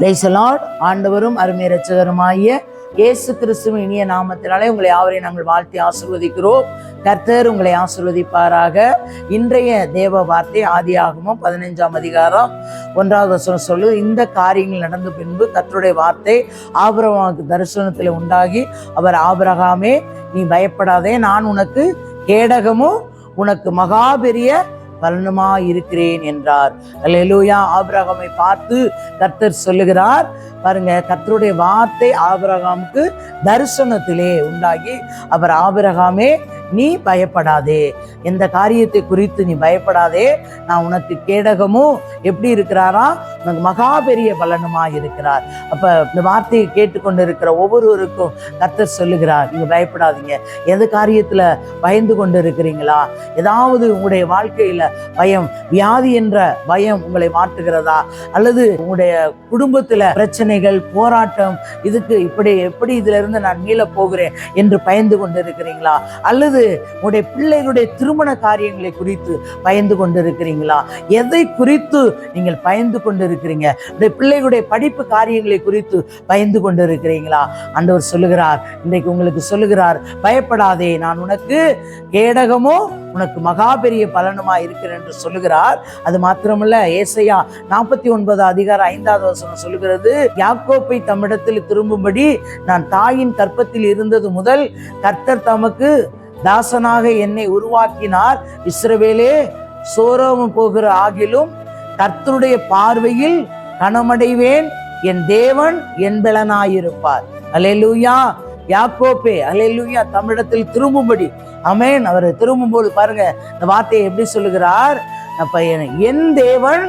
லேசலாட் ஆண்டவரும் அருமை ரட்சகருமாகிய இயேசு கிறிஸ்துவின் இனிய நாமத்தினாலே உங்களை யாவரையும் நாங்கள் வாழ்த்தி ஆசிர்வதிக்கிறோம். கர்த்தர் உங்களை ஆசிர்வதிப்பாராக. இன்றைய தேவ வார்த்தை ஆதியாகமும் பதினைஞ்சாம் அதிகாரம் ஒன்றாவது வசனம் சொல்லு இந்த காரியங்கள் நடந்த பின்பு கர்த்தருடைய வார்த்தை ஆபிரகாமுக்கு தரிசனத்தில் உண்டாகி அவர் ஆபரகாமே நீ பயப்படாதே நான் உனக்கு கேடகமும் உனக்கு மகா பெரிய பலனுமா இருக்கிறேன் என்றார். அல்லேலூயா ஆபிரகாமை பார்த்து கர்த்தர் சொல்லுகிறார். பாருங்க கர்த்தருடைய வார்த்தை ஆபிரகாமுக்கு தரிசனத்திலே உண்டாகி அவர் ஆபிரகாமே நீ பயப்படாதே. எந்த காரியத்தை குறித்து நீ பயப்படாதே. நான் உனக்கு கேடகமும் எப்படி இருக்கிறாரா மகா பெரிய பலனமாக இருக்கிறார். அப்போ இந்த வார்த்தையை கேட்டுக்கொண்டு இருக்கிற ஒவ்வொருவருக்கும் கர்த்தர் சொல்லுகிறார் நீங்கள் பயப்படாதீங்க. எந்த காரியத்தில் பயந்து கொண்டு இருக்கிறீங்களா ஏதாவது உங்களுடைய வாழ்க்கையில் பயம் வியாதி என்ற பயம் உங்களை மாற்றுகிறதா? அல்லது உங்களுடைய குடும்பத்தில் பிரச்சனைகள் போராட்டம் இதுக்கு இப்படி எப்படி இதுல இருந்து நான் மீள போகிறேன் என்று பயந்து கொண்டு இருக்கிறீங்களா அல்லது உங்களுடைய பிள்ளைகளுடைய திருமண காரியங்களை குறித்து பயந்து கொண்டு இருக்கிறீங்களா எதை குறித்து நீங்கள் பயந்து கொண்டு கொண்டிருக்கிறீங்க. பிள்ளைகளுடைய படிப்பு காரியங்களை குறித்து பயந்து கொண்டு இருக்கிறீங்களா ஆண்டவர் சொல்லுகிறார் இன்றைக்கு உங்களுக்கு சொல்லுகிறார் பயப்படாதே நான் உனக்கு கேடகமோ உனக்கு மகா பெரிய பலனுமா இருக்கிறேன் என்று சொல்லுகிறார். அது மாத்திரமல்ல ஏசையா நாற்பத்தி ஒன்பது அதிகாரம் ஐந்தாவது வசனம் சொல்லுகிறது யாக்கோப்பை தம்மிடத்தில் திரும்பும்படி நான் தாயின் கற்பத்தில் இருந்தது முதல் கர்த்தர் தமக்கு தாசனாக என்னை உருவாக்கினார். இஸ்ரவேலே சோரோமு போகிற ஆகிலும் கர்த்தருடைய பார்வையில் கணமடைவேன் என் தேவன் என் பலனாயிருப்பார். அலையலூயா யாக்கோப்பே அலையலூயா தமிழத்தில் திரும்பும்படி. அமேன் அவர் திரும்பும்போது பாருங்க இந்த வார்த்தையை எப்படி சொல்லுகிறார்? அப்ப என் தேவன்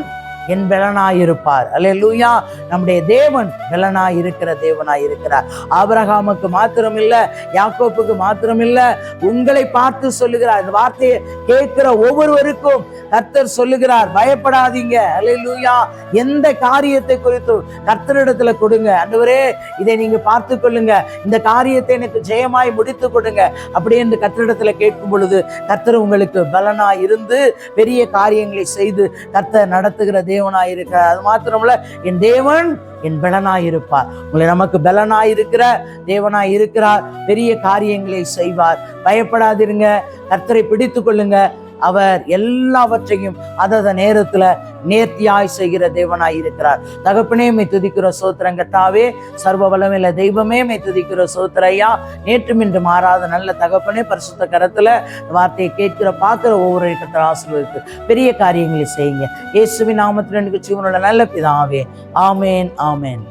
என் பலனாயிருப்பார். அல்லேலூயா. நம்முடைய தேவன் பலனாய் இருக்கிற தேவனாய் இருக்கிறார் ஆபிரகாமுக்கு மாத்திரமில்லை யாக்கோப்புக்கு மாத்திரமில்லை உங்களை பார்த்து சொல்லுகிறார். இந்த வார்த்தையை கேட்கிற ஒவ்வொருவருக்கும் கர்த்தர் சொல்லுகிறார். பயப்படாதீங்க. அல்ல லூயா எந்த காரியத்தை குறித்து கர்த்தரிடத்துல கொடுங்க. அன்றுவரே இதை நீங்க பார்த்து கொள்ளுங்க. இந்த காரியத்தை எனக்கு ஜெயமாய் முடித்து கொடுங்க. அப்படி என்று கர்த்தரிடத்துல கேட்கும் பொழுது கர்த்தர் உங்களுக்கு பலனா இருந்து பெரிய காரியங்களை செய்து கர்த்தர் நடத்துகிற தேவனாய் இருக்கிறார். அது மாத்திரமல்ல என் தேவன் என் பலனாய் இருப்பார். உங்களை நமக்கு பலனாய் இருக்கிற தேவனாய் இருக்கிறார். பெரிய காரியங்களை செய்வார். பயப்படாதிருங்க. கர்த்தரை பிடித்து கொள்ளுங்க. அவர் எல்லாவற்றையும் அதத நேரத்துல நேர்த்தியாய் செய்கிற தேவனாய் இருக்கிறார். தகப்பனே மே துதிக்கிற சோத்திரங்கத்தாவே சர்வ வளமில்ல தெய்வமே மே துதிக்கிற சோத்திரையா நேற்றும் இன்று மாறாத நல்ல தகப்பனே பரிசுத்த கரத்துல வார்த்தையை கேட்கிற பார்க்கிற ஒவ்வொரு இடத்துல ஆசீர்வதித்து பெரிய காரியங்களை செய்யுங்க. இயேசுவின் நாமத்தில் எனக்கு ஜீவனுள்ள நல்ல பிதாவே. ஆமேன் ஆமேன்.